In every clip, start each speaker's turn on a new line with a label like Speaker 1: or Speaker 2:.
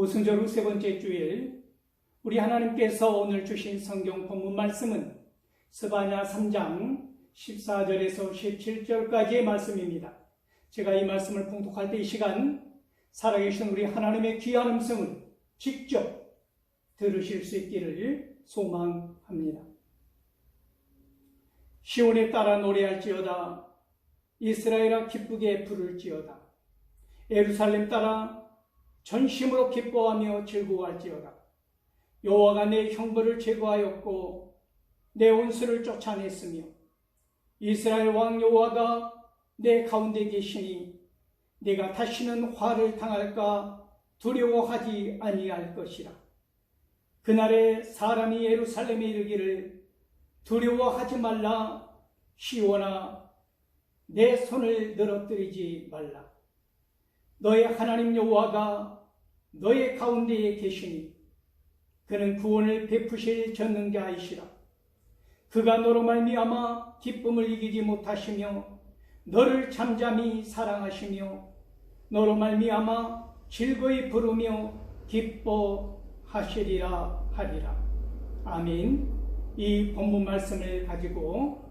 Speaker 1: 오순절 후 세 번째 주일 우리 하나님께서 오늘 주신 성경 본문 말씀은 스바냐 3장 14절에서 17절까지의 말씀입니다. 제가 이 말씀을 봉독할 때 이 시간 살아계신 우리 하나님의 귀한 음성을 직접 들으실 수 있기를 소망합니다. 시온에 따라 노래할지어다 이스라엘아 기쁘게 부를지어다 예루살렘 따라 전심으로 기뻐하며 즐거워할지어다. 여호와가 내 형벌을 제거하였고 내 원수를 쫓아냈으며 이스라엘 왕 여호와가 내 가운데 계시니 내가 다시는 화를 당할까 두려워하지 아니할 것이라. 그날에 사람이 예루살렘에 이르기를 두려워하지 말라. 시원아 내 손을 늘어뜨리지 말라 너의 하나님 여호와가 너의 가운데에 계시니 그는 구원을 베푸실 전능자 이시라. 그가 너로 말미암아 기쁨을 이기지 못하시며 너를 잠잠히 사랑하시며 너로 말미암아 즐거이 부르며 기뻐하시리라 하리라. 아멘. 이 본문 말씀을 가지고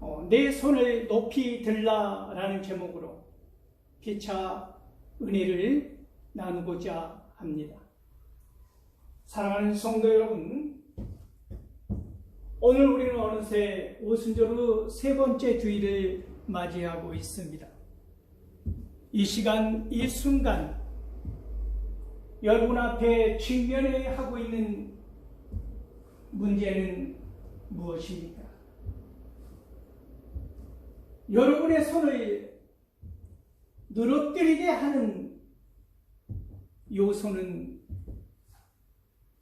Speaker 1: 어, 내 손을 높이 들라라는 제목으로 피차 은혜를 나누고자 합니다. 사랑하는 성도 여러분, 오늘 우리는 어느새 오순절 세 번째 주일을 맞이하고 있습니다. 이 시간, 이 순간, 여러분 앞에 직면해 하고 있는 문제는 무엇입니까? 여러분의 손을 늘어뜨리게 하는 요소는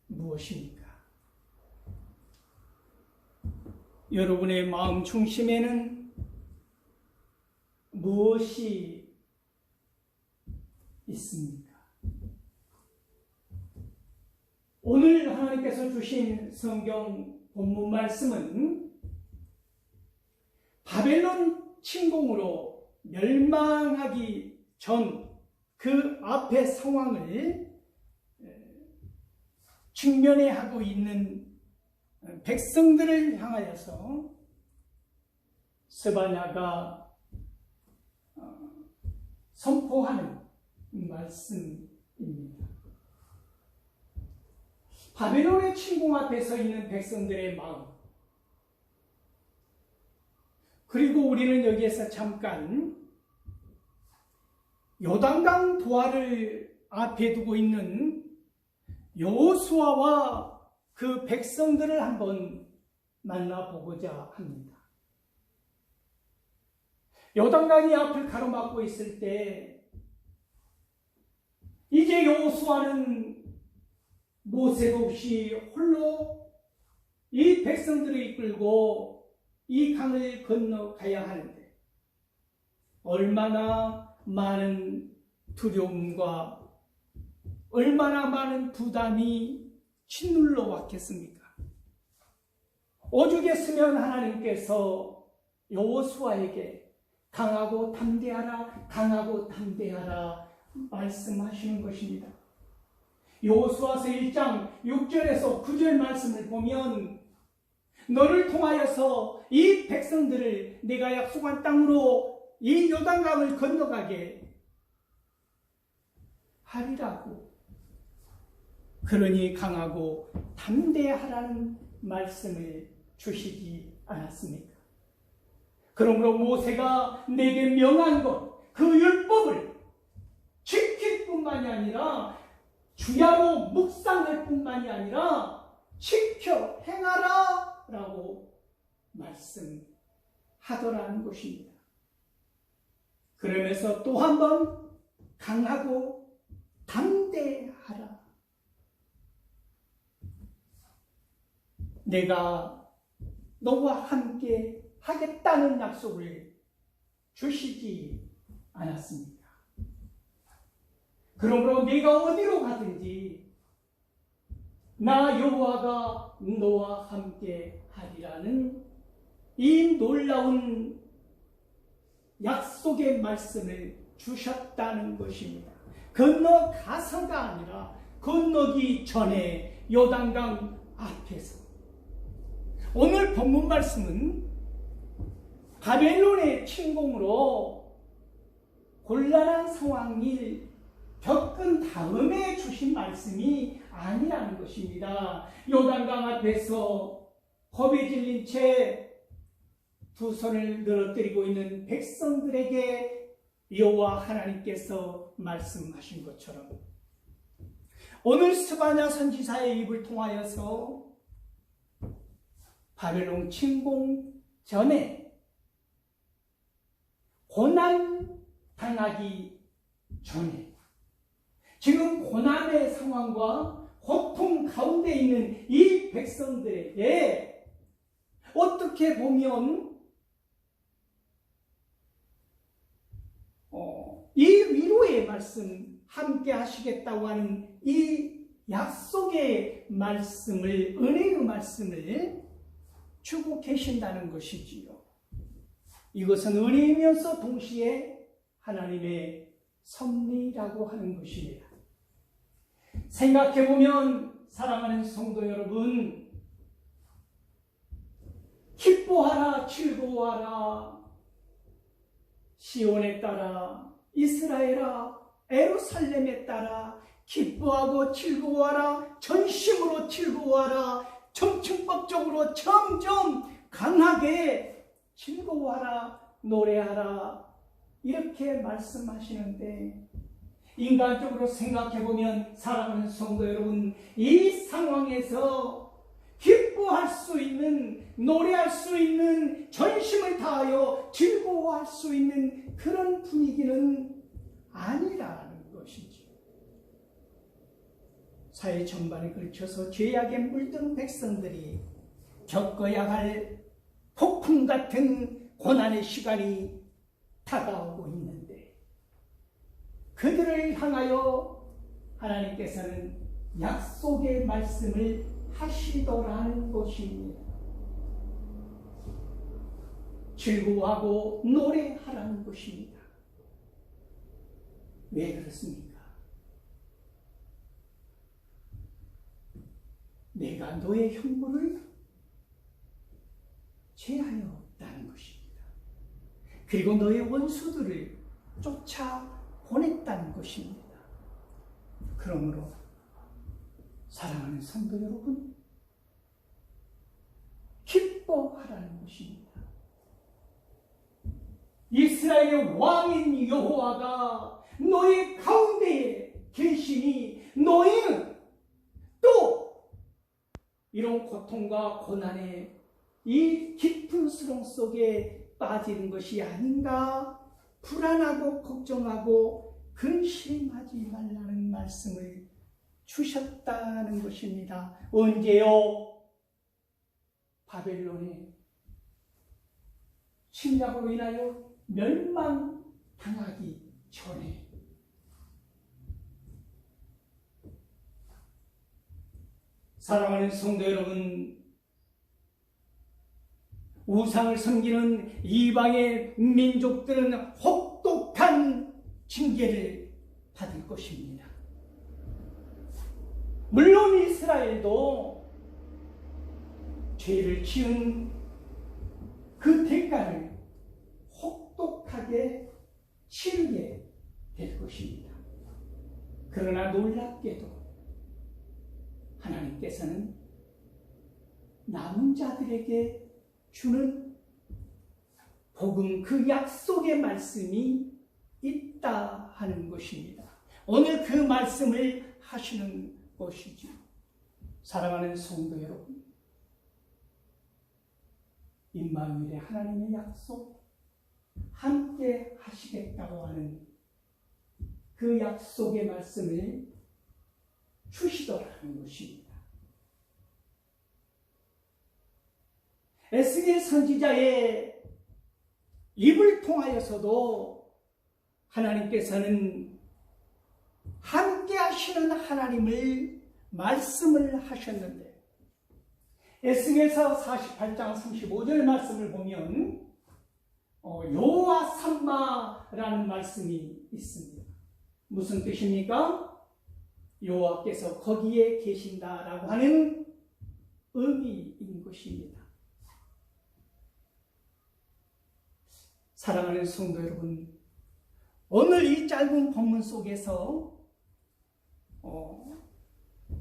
Speaker 1: 무엇입니까? 여러분의 마음 중심에는 무엇이 있습니까? 오늘 하나님께서 주신 성경 본문 말씀은 바벨론 침공으로 멸망하기 전 그 앞의 상황을 직면해 하고 있는 백성들을 향하여서 스바냐가 어, 선포하는 말씀입니다. 바벨론의 침공 앞에 서 있는 백성들의 마음. 그리고 우리는 여기에서 잠깐 요단강 도하를 앞에 두고 있는 여호수아와 그 백성들을 한번 만나보고자 합니다. 요단강이 앞을 가로막고 있을 때 이제 여호수아는 모색 없이 홀로 이 백성들을 이끌고 이 강을 건너가야 하는데 얼마나 많은 두려움과 얼마나 많은 부담이 짓눌러 왔겠습니까? 오죽했으면 하나님께서 여호수아에게 강하고 담대하라 강하고 담대하라 말씀하시는 것입니다. 여호수아서 1장 6절에서 9절 말씀을 보면 너를 통하여서 이 백성들을 내가 약속한 땅으로 이 요단강을 건너가게 하리라고 그러니 강하고 담대하라는 말씀을 주시지 않았습니까? 그러므로 모세가 내게 명한 것, 그 율법을 지킬 뿐만이 아니라 주야로 묵상할 뿐만이 아니라 지켜 행하라 라고 말씀하더라는 것입니다. 그러면서 또 한 번 강하고 담대하라. 내가 너와 함께 하겠다는 약속을 주시지 않았습니까? 그러므로 네가 어디로 가든지 나 여호와가 너와 함께 하리라는 이 놀라운 약속의 말씀을 주셨다는 것입니다. 건너가서가 아니라 건너기 전에 요단강 앞에서 오늘 본문 말씀은 바벨론의 침공으로 곤란한 상황을 겪은 다음에 주신 말씀이 아니라는 것입니다. 요단강 앞에서 겁에 질린 채 두 손을 늘어뜨리고 있는 백성들에게 여호와 하나님께서 말씀하신 것처럼 오늘 스바냐 선지사의 입을 통하여서 바벨론 침공 전에 고난 당하기 전에 지금 고난의 상황과 고통 가운데 있는 이 백성들에게 어떻게 보면 어, 이 위로의 말씀 함께 하시겠다고 하는 이 약속의 말씀을 은혜의 말씀을 주고 계신다는 것이지요. 이것은 은혜이면서 동시에 하나님의 섭리라고 하는 것입니다. 생각해보면 사랑하는 성도 여러분, 기뻐하라, 즐거워하라, 시온에 따라, 이스라엘아, 에루살렘에 따라, 기뻐하고 즐거워하라, 전심으로 즐거워하라, 정충법적으로 점점 강하게 즐거워하라, 노래하라, 이렇게 말씀하시는데, 인간적으로 생각해보면 사랑하는 성도 여러분, 이 상황에서 기뻐할 수 있는, 노래할 수 있는, 전심을 다하여 즐거워할 수 있는 그런 분위기는 아니라는 것이죠. 사회 전반에 걸쳐서 죄악에 물든 백성들이 겪어야 할 폭풍 같은 고난의 시간이 다가오고 있는데 그들을 향하여 하나님께서는 약속의 말씀을 하시더라는 것입니다. 즐거워하고 노래하라는 것입니다. 왜 그렇습니까? 내가 너의 흉물을 제하였다는 것입니다. 그리고 너의 원수들을 쫓아 보냈다는 것입니다. 그러므로 사랑하는 성도 여러분, 기뻐하라는 것입니다. 이스라엘의 왕인 여호와가 너희 가운데에 계시니 너희는 또 이런 고통과 고난의 이 깊은 수렁 속에 빠지는 것이 아닌가 불안하고 걱정하고 근심하지 말라는 말씀을 주셨다는 것입니다. 언제요? 바벨론의 침략으로 인하여 멸망당하기 전에 사랑하는 성도 여러분, 우상을 섬기는 이방의 민족들은 혹독한 징계를 받을 것입니다. 물론 이스라엘도 죄를 지은 그 대가를 혹독하게 치르게 될 것입니다. 그러나 놀랍게도 하나님께서는 남은 자들에게 주는 복음 그 약속의 말씀이 있다 하는 것입니다. 오늘 그 말씀을 하시는 것이죠. 사랑하는 성도 여러분, 임마누엘의 하나님의 약속 함께 하시겠다고 하는 그 약속의 말씀을 주시더라는 것입니다. 에스겔 선지자의 입을 통하여서도 하나님께서는 함께 하시는 하나님을 말씀을 하셨는데 에스겔서 48장 35절 말씀을 보면 어, 요와 삼마라는 말씀이 있습니다. 무슨 뜻입니까? 여호와께서 거기에 계신다라고 하는 의미인 것입니다. 사랑하는 성도 여러분, 오늘 이 짧은 본문 속에서 어,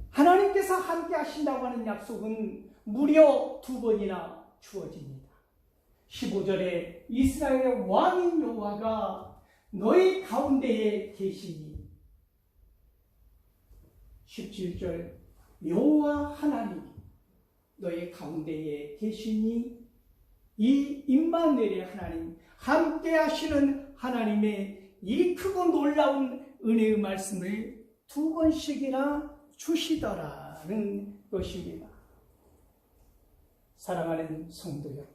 Speaker 1: 하나님께서 함께 하신다고 하는 약속은 무려 두 번이나 주어집니다. 15절에 이스라엘의 왕인 여호와가 너희 가운데에 계시니 17절 여호와 하나님이 너희 가운데에 계시니 이 임마누엘의 하나님 함께 하시는 하나님의 이 크고 놀라운 은혜의 말씀을 두 번씩이나 주시더라는 것입니다. 사랑하는 성도 여러분.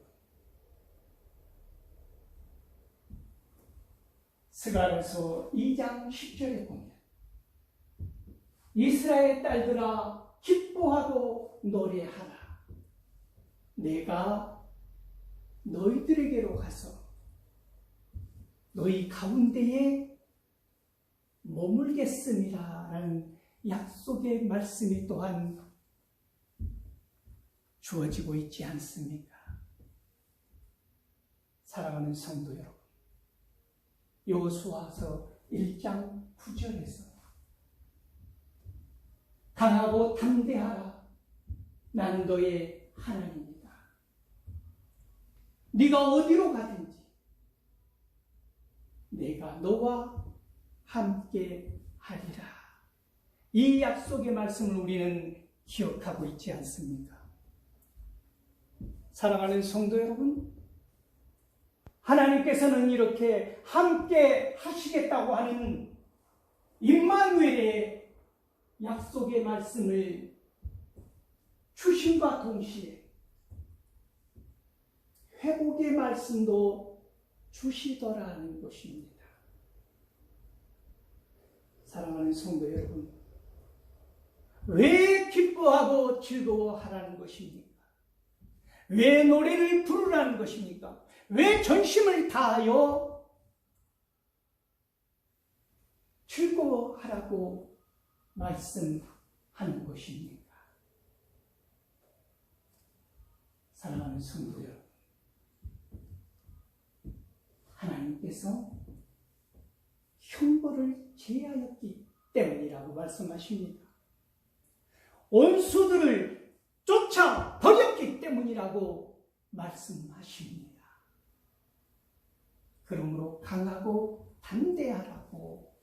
Speaker 1: 스가랴서 2장 10절에 보면 이스라엘 딸들아 기뻐하고 노래하라. 내가 너희들에게로 가서 너희 가운데에 머물겠습니다라는 약속의 말씀이 또한 주어지고 있지 않습니까? 사랑하는 성도 여러분, 여호수아서 1장 9절에서 강하고 담대하라 나는 너의 하나님이다. 네가 어디로 가든지 내가 너와 함께 하리라. 이 약속의 말씀을 우리는 기억하고 있지 않습니까? 사랑하는 성도 여러분, 하나님께서는 이렇게 함께 하시겠다고 하는 임마누엘의 약속의 말씀을 주심과 동시에 회복의 말씀도 주시더라는 것입니다. 사랑하는 성도 여러분, 왜 기뻐하고 즐거워하라는 것입니까? 왜 노래를 부르라는 것입니까? 왜 전심을 다하여 즐거워하라고 말씀하는 것입니까? 사랑하는 성도 여러분, 하나님께서 형벌을 제하였기 때문이라고 말씀하십니다. 원수들을 쫓아 버렸기 때문이라고 말씀하십니다. 그러므로 강하고 담대하라고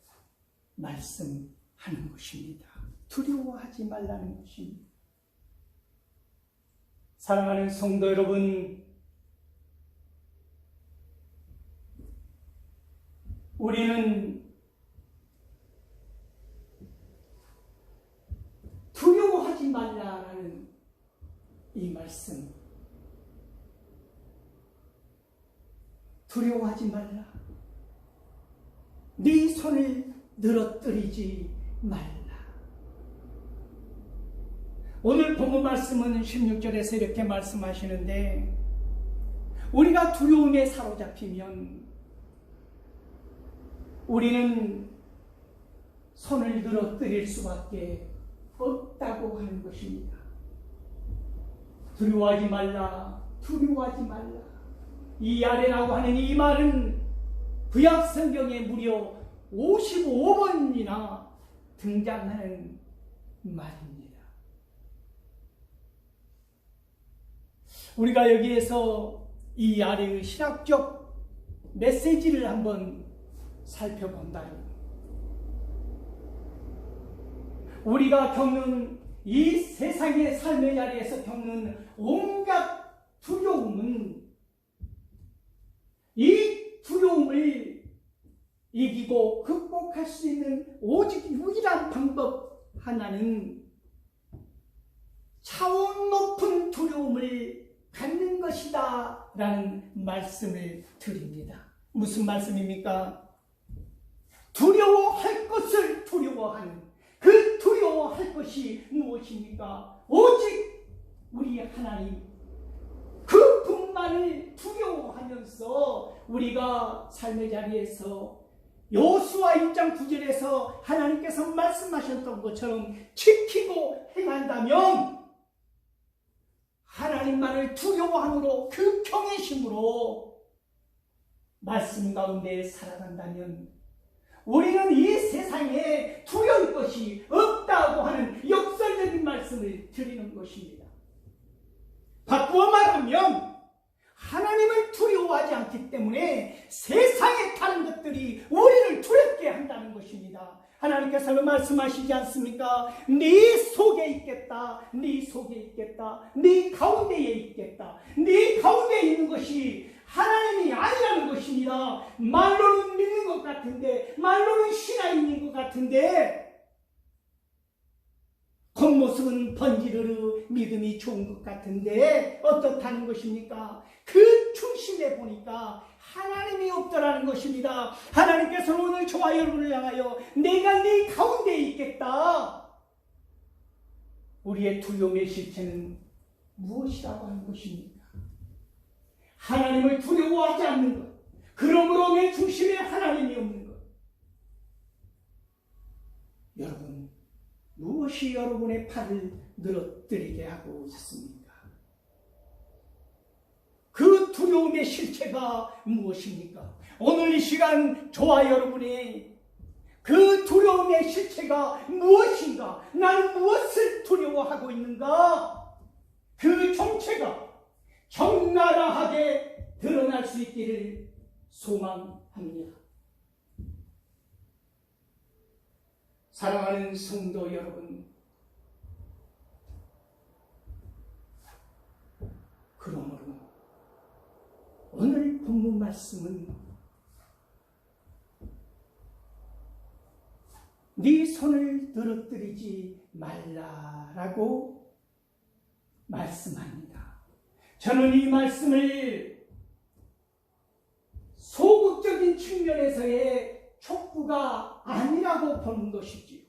Speaker 1: 말씀하는 것입니다. 두려워하지 말라는 것입니다. 사랑하는 성도 여러분, 우리는 두려워하지 말라라는 이 말씀. 두려워하지 말라. 네 손을 늘어뜨리지 말라. 오늘 본문 말씀은 16절에서 이렇게 말씀하시는데 우리가 두려움에 사로잡히면 우리는 손을 늘어뜨릴 수밖에 없다고 하는 것입니다. 두려워하지 말라, 두려워하지 말라. 이 아래라고 하는 이 말은 구약 성경에 무려 55번이나 등장하는 말입니다. 우리가 여기에서 이 아래의 신학적 메시지를 한번 살펴본다면 우리가 겪는 이 세상의 삶의 자리에서 겪는 온갖 두려움은 이 두려움을 이기고 극복할 수 있는 오직 유일한 방법 하나는 차원 높은 두려움을 갖는 것이다 라는 말씀을 드립니다. 무슨 말씀입니까? 두려워할 것을 두려워하는 그 두려워할 것이 무엇입니까? 오직 우리 하나님 그 분만을 두려워하면서 우리가 삶의 자리에서 요수와 1장 9절에서 하나님께서 말씀하셨던 것처럼 지키고 행한다면 하나님만을 두려워함으로 그 경외심으로 말씀 가운데 살아간다면 우리는 이 세상에 두려울 것이 없다고 하는 역설적인 말씀을 드리는 것입니다. 바꾸어 말하면 하나님을 두려워하지 않기 때문에 세상의 다른 것들이 우리를 두렵게 한다는 것입니다. 하나님께서 말씀하시지 않습니까? 네 속에 있겠다. 네 속에 있겠다. 네 가운데에 있겠다. 네 가운데에 있는 것이 하나님이 아니라는 것입니다. 말로는 같은데, 말로는 신앙인 것 같은데, 겉모습은 번지르르 믿음이 좋은 것 같은데 어떻다는 것입니까? 그 중심에 보니까 하나님이 없더라는 것입니다. 하나님께서는 오늘 저와 여러분을 향하여 내가 네 가운데 있겠다. 우리의 두려움의 실체는 무엇이라고 하는 것입니까? 하나님을 두려워하지 않는 것. 그러므로 내 중심에 하나님이 없는 것. 여러분, 무엇이 여러분의 팔을 늘어뜨리게 하고 있습니까? 그 두려움의 실체가 무엇입니까? 오늘 이 시간 저와 여러분이 그 두려움의 실체가 무엇인가? 나는 무엇을 두려워하고 있는가? 그 정체가 적나라하게 드러날 수 있기를 소망합니다. 사랑하는 성도 여러분, 그러므로 오늘 본문 말씀은 네 손을 늘어뜨리지 말라라고 말씀합니다. 저는 이 말씀을 소극적인 측면에서의 촉구가 아니라고 보는 것이지요.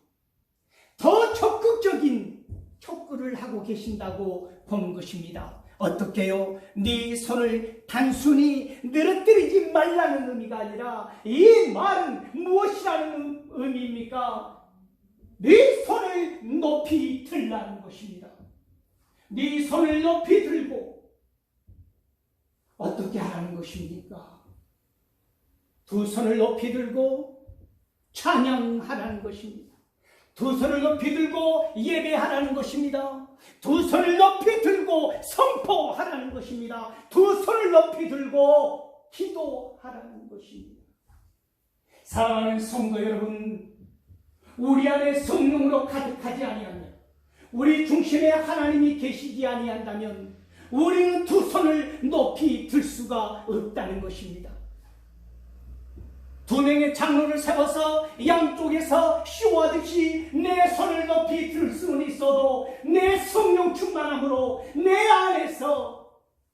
Speaker 1: 더 적극적인 촉구를 하고 계신다고 보는 것입니다. 어떻게요? 네 손을 단순히 늘어뜨리지 말라는 의미가 아니라 이 말은 무엇이라는 의미입니까? 네 손을 높이 들라는 것입니다. 네 손을 높이 들고 어떻게 하라는 것입니까? 두 손을 높이 들고 찬양하라는 것입니다. 두 손을 높이 들고 예배하라는 것입니다. 두 손을 높이 들고 선포하라는 것입니다. 두 손을 높이 들고 기도하라는 것입니다. 사랑하는 성도 여러분, 우리 안에 성령으로 가득하지 아니하면, 우리 중심에 하나님이 계시지 아니한다면, 우리는 두 손을 높이 들 수가 없다는 것입니다. 두 명의 장로를 세워서 양쪽에서 쇼하듯이 내 손을 높이 들 수는 있어도 내 성령 충만함으로 내 안에서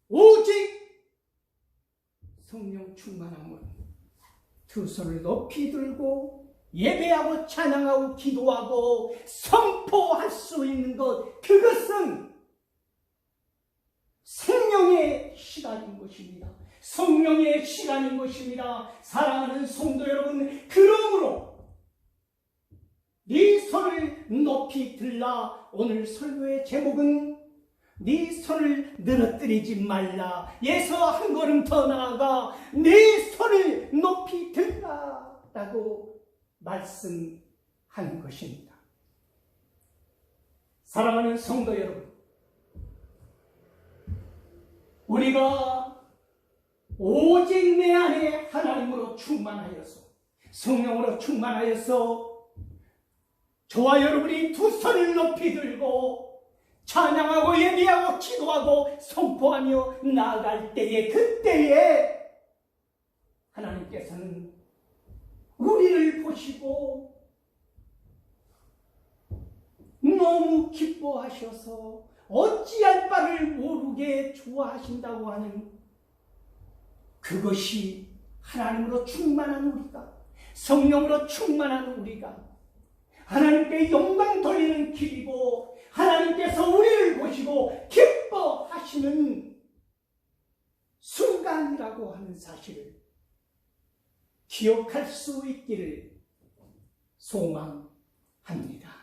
Speaker 1: 오직 성령 충만함은 두 손을 높이 들고 예배하고 찬양하고 기도하고 선포할 수 있는 것 그것은 생명의 시간인 것입니다. 성령의 시간인 것입니다. 사랑하는 성도 여러분, 그러므로 네 손을 높이 들라. 오늘 설교의 제목은 네 손을 늘어뜨리지 말라. 예서 한 걸음 더 나아가 네 손을 높이 들라 라고 말씀하는 것입니다. 사랑하는 성도 여러분, 우리가 오직 내 안에 하나님으로 충만하여서 성령으로 충만하여서 저와 여러분이 두 손을 높이 들고 찬양하고 예비하고 기도하고 선포하며 나아갈 때에 그때에 하나님께서는 우리를 보시고 너무 기뻐하셔서 어찌할 바를 모르게 좋아하신다고 하는 그것이 하나님으로 충만한 우리가, 성령으로 충만한 우리가, 하나님께 영광 돌리는 길이고, 하나님께서 우리를 보시고 기뻐하시는 순간이라고 하는 사실을 기억할 수 있기를 소망합니다.